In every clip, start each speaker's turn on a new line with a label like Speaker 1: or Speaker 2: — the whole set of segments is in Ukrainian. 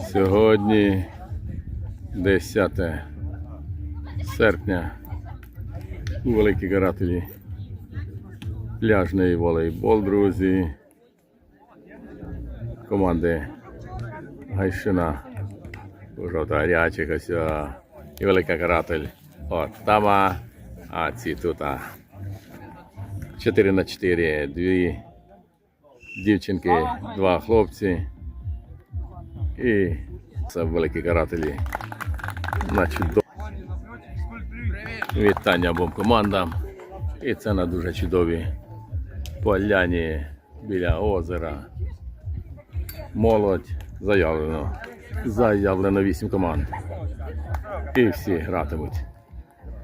Speaker 1: Сьогодні 10 серпня у Великій Карателі. Пляжний волейбол, друзі. Команди Гайшина. Жовта гарячих і Велика Каратель. От тама, а ці тут. а. 4 на 4, дві дівчинки, два хлопці. І це великі карателі. На чудо... Вітання обом командам. І це на дуже чудовій поляні біля озера. Молодь заявлено. Заявлено 8 команд. І всі гратимуть.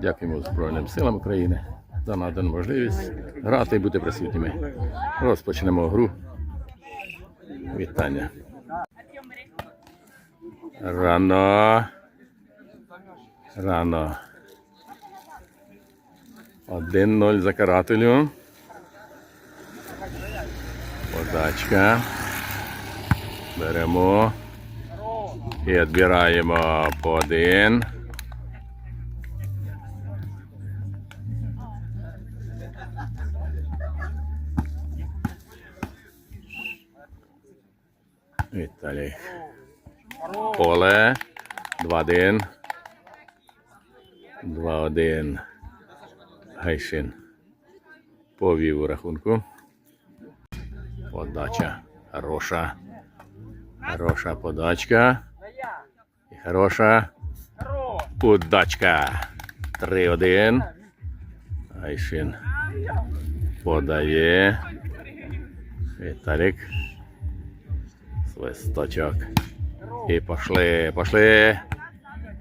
Speaker 1: Дякуємо Збройним силам України за надану можливість грати і бути присутніми. Розпочнемо гру. Вітання. Рано. Рано. 1-0 за карателю. Подачка. Беремо. І відбираємо по один. Віталій. Поле. 2-1. 2-1. Гайшин. Повів у рахунку. Подача. Хороша. Хороша подачка. І хороша. Удачка. 3-1. Гайшин. Подає. Віталік. Свисточок. І пошли, пошли.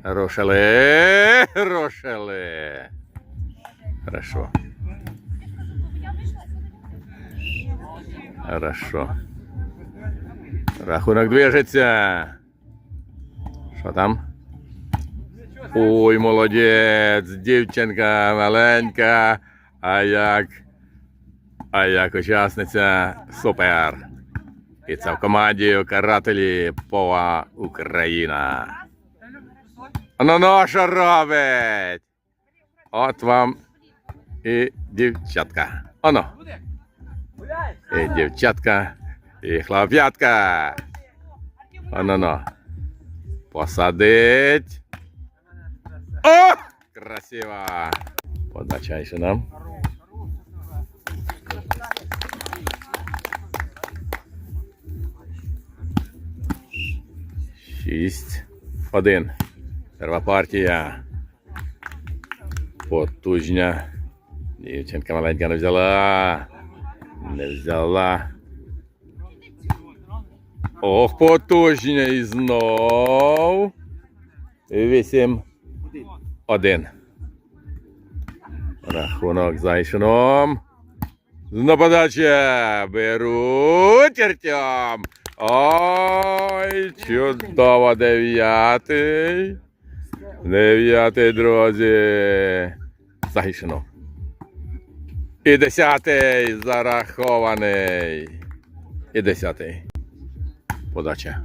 Speaker 1: Рушили, рушили. Хорошо. Хорошо. Рахунок движеться. Що там? Ой, молодець, дівчинка маленька. А як? А як учасниця супер. І це в команді карателі Пова Україна. Ну ну що робить? От вам і дівчатка. Оно. І дівчатка, і хлоп'ятка. Оно ну. Посадить. О! Красиво. Подача нам. Шість. Один. Перша партія. Потужня. Дівчинка маленька не взяла. Не взяла. Ох, потужня і знов. Вісім. Один. Рахунок зайшоном. На подача беруть Артем. Ой, чудово, дев'ятий. Дев'ятий, друзі. Захищено. І десятий зарахований. І десятий. Подача.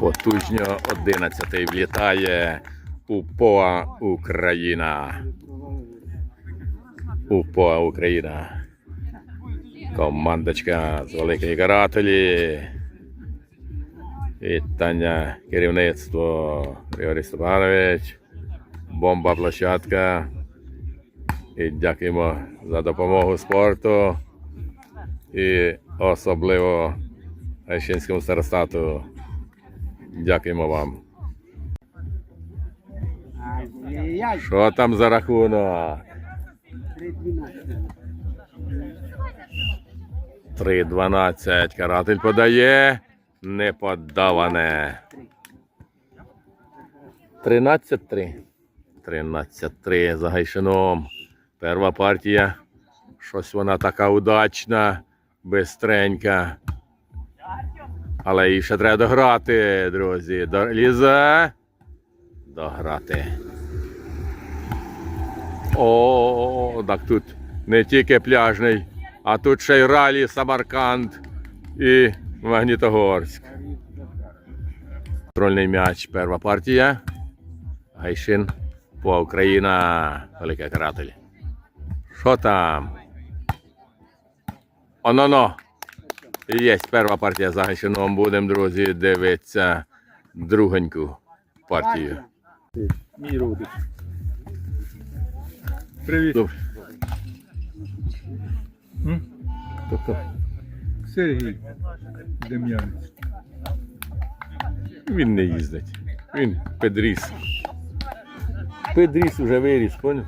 Speaker 1: Потужньо одинадцятий влітає у ПОА Україна. У ПОА Україна. Командочка з великої карателі. Вітання керівництво Григорій Степанович. Бомба площадка. І дякуємо за допомогу спорту. І особливо Гайшинському старостату. Дякуємо вам. Що там за рахунок? 3-12. Каратель подає. Не подаване. 13-3. 13-3 за Гайшином. Перша партія. Щось вона така удачна, бистренька. Але їй ще треба дограти, друзі. Лізе. Дограти. О, так тут не тільки пляжний, а тут ще й ралі Самарканд і Магнітогорськ. Трольний м'яч, перша партія. Гайшин по Україна. Велика каратель. Що там? Оно-но. Є перша партія за Гайшином. Будемо, друзі, дивитися другоньку партію.
Speaker 2: Мій родич. Привіт.
Speaker 1: Добре. Тобто,
Speaker 2: Сергій Дем'янець.
Speaker 1: він не їздить. Він педріс. Педріс вже виріс, поняв?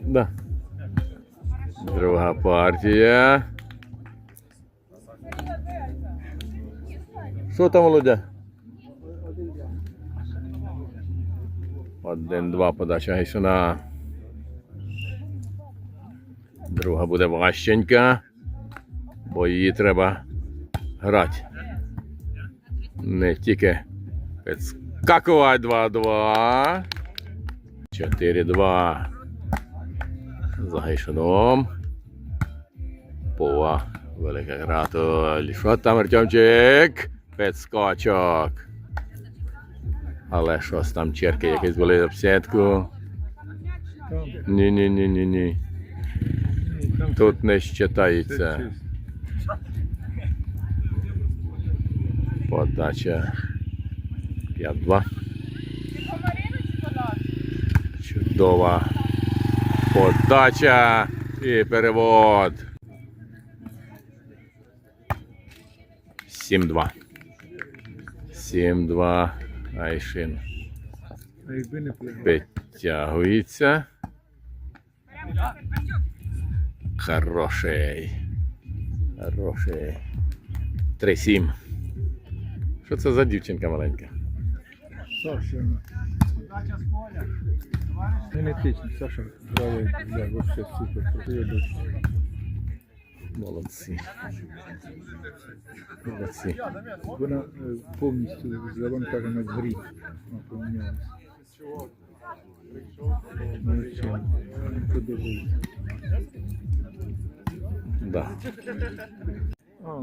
Speaker 1: Да. Друга партія. Що там, Володя? Один-два подача Гайсона. Друга буде важченька, бо її треба грати. Не тільки підскакувати 2-2. 4-2 за Гайшином. Пова. Велика гратуль. Що там, Артемчик? Підскочок. Але щось там черки якісь були в сітку. Ні, ні, ні, Тут не щитається. Подача 5-2. Чудова подача і перевод. 7-2. 7-2. Айшин підтягується. Хороший. Хороший. 3-7. Що це за дівчинка маленька?
Speaker 2: Саша. Генетично, Саша грає, да, вообще супер. Красивий дощ.
Speaker 1: Молодці. Молодці.
Speaker 2: Вона е, повністю завантажена в грі. Вона помінялася. Молодчина. Мені Подобається.
Speaker 1: Да.
Speaker 2: А,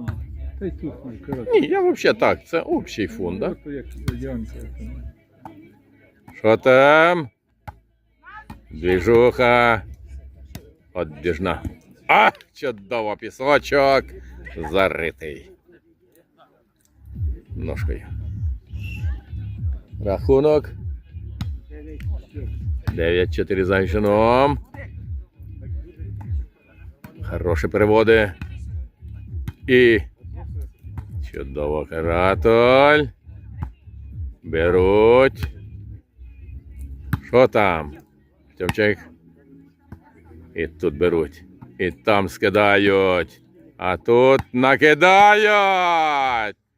Speaker 2: та й тут, ну, коротше.
Speaker 1: Ні, я взагалі так, це общий фон, да?
Speaker 2: Ото як Янка. там.
Speaker 1: Що там? Двіжуха. Отбіжна. А, чудово, пісочок. Заритий. Ножкою. Рахунок. 9-4 за Гайшином. Хороші переводи. І чудово каратоль. Беруть. Що там? Тьомчик. І тут беруть. І там скидають. А тут накидають.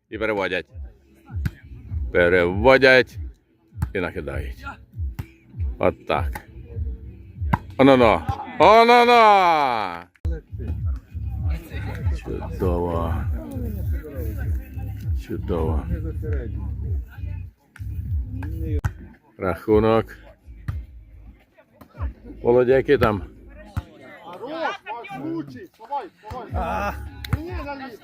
Speaker 1: І переводять. Переводять і накидають. От так. Оно-но. Оно-но. Чудово. Чудово.
Speaker 3: Рахунок. Володя, який там?
Speaker 4: Хорош, ваш лучший, вставай, вставай. Ні, наліз.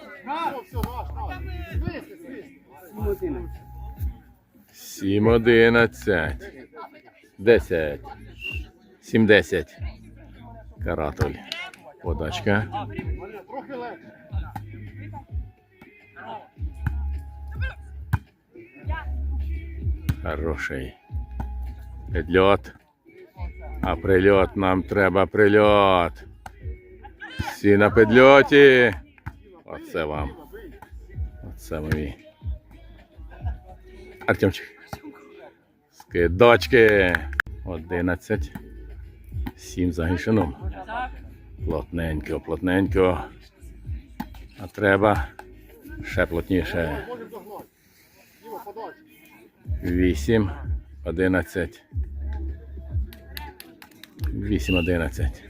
Speaker 3: Подачка. Хороший. Підльот. А прильот нам треба прильот. Всі на підльоті. Оце вам. Оце мої. Артемчик. Скидочки. 11. 7 за гішином. Плотненько, плотненько. А треба ще плотніше.
Speaker 4: Можемо догнати. Діма, подальше.
Speaker 3: 8, 11. 8, 11.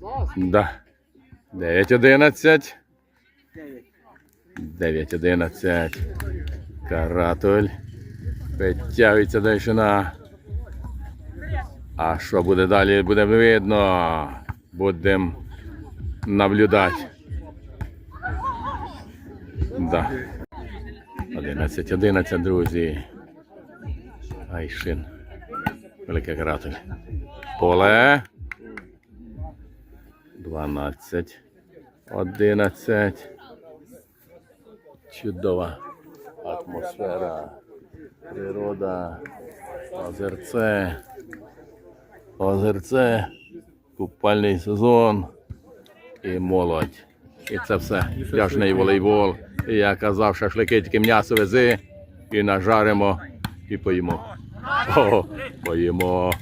Speaker 4: Зараз.
Speaker 3: Да. 9, 11. 9, 11. Каратуль. Підтягується дальшина. А що буде далі, буде видно. Будемо
Speaker 1: наблюдати. Да. 11-11, друзі. Айшин. Великий каратель. Поле. 12. 11. Чудова атмосфера. Природа, озерце, озерце, купальний сезон і молодь. І це все. Пляжний волейбол. І я казав, шашлики тільки м'ясо вези, і нажаримо, і поїмо. О, Поїмо.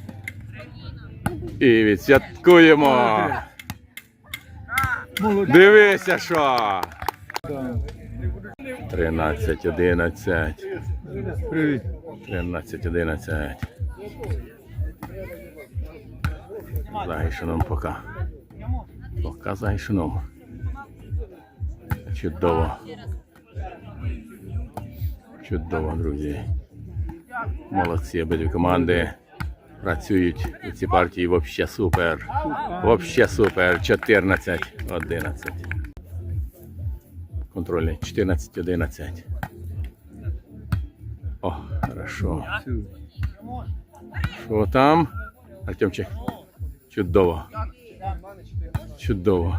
Speaker 1: І відсвяткуємо. Дивися що. 13.11.
Speaker 2: Привіт.
Speaker 1: 13, 11. Загайшином пока. Пока загайшином. Чудово. Чудово, друзі. Молодці обидві команди. Працюють у цій партії вообще супер. Вообще супер. 14, 11. Контрольний. 14, 11. О, хорошо. Що там? Артемчик. Чудово. Чудово.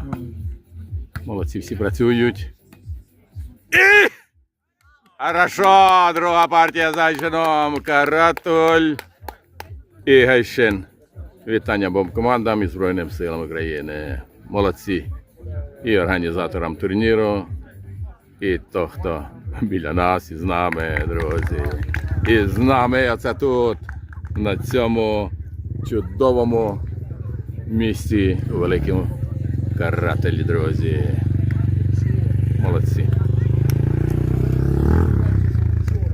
Speaker 1: Молодці, всі працюють. І... Хорошо, друга партія зайчином. Каратуль і Гайшин. Вітання обом командам і Збройним силам України. Молодці. І організаторам турніру, і то, хто біля нас і з нами, друзі. І з нами оце тут, на цьому чудовому місці у великому карателі, друзі. Молодці.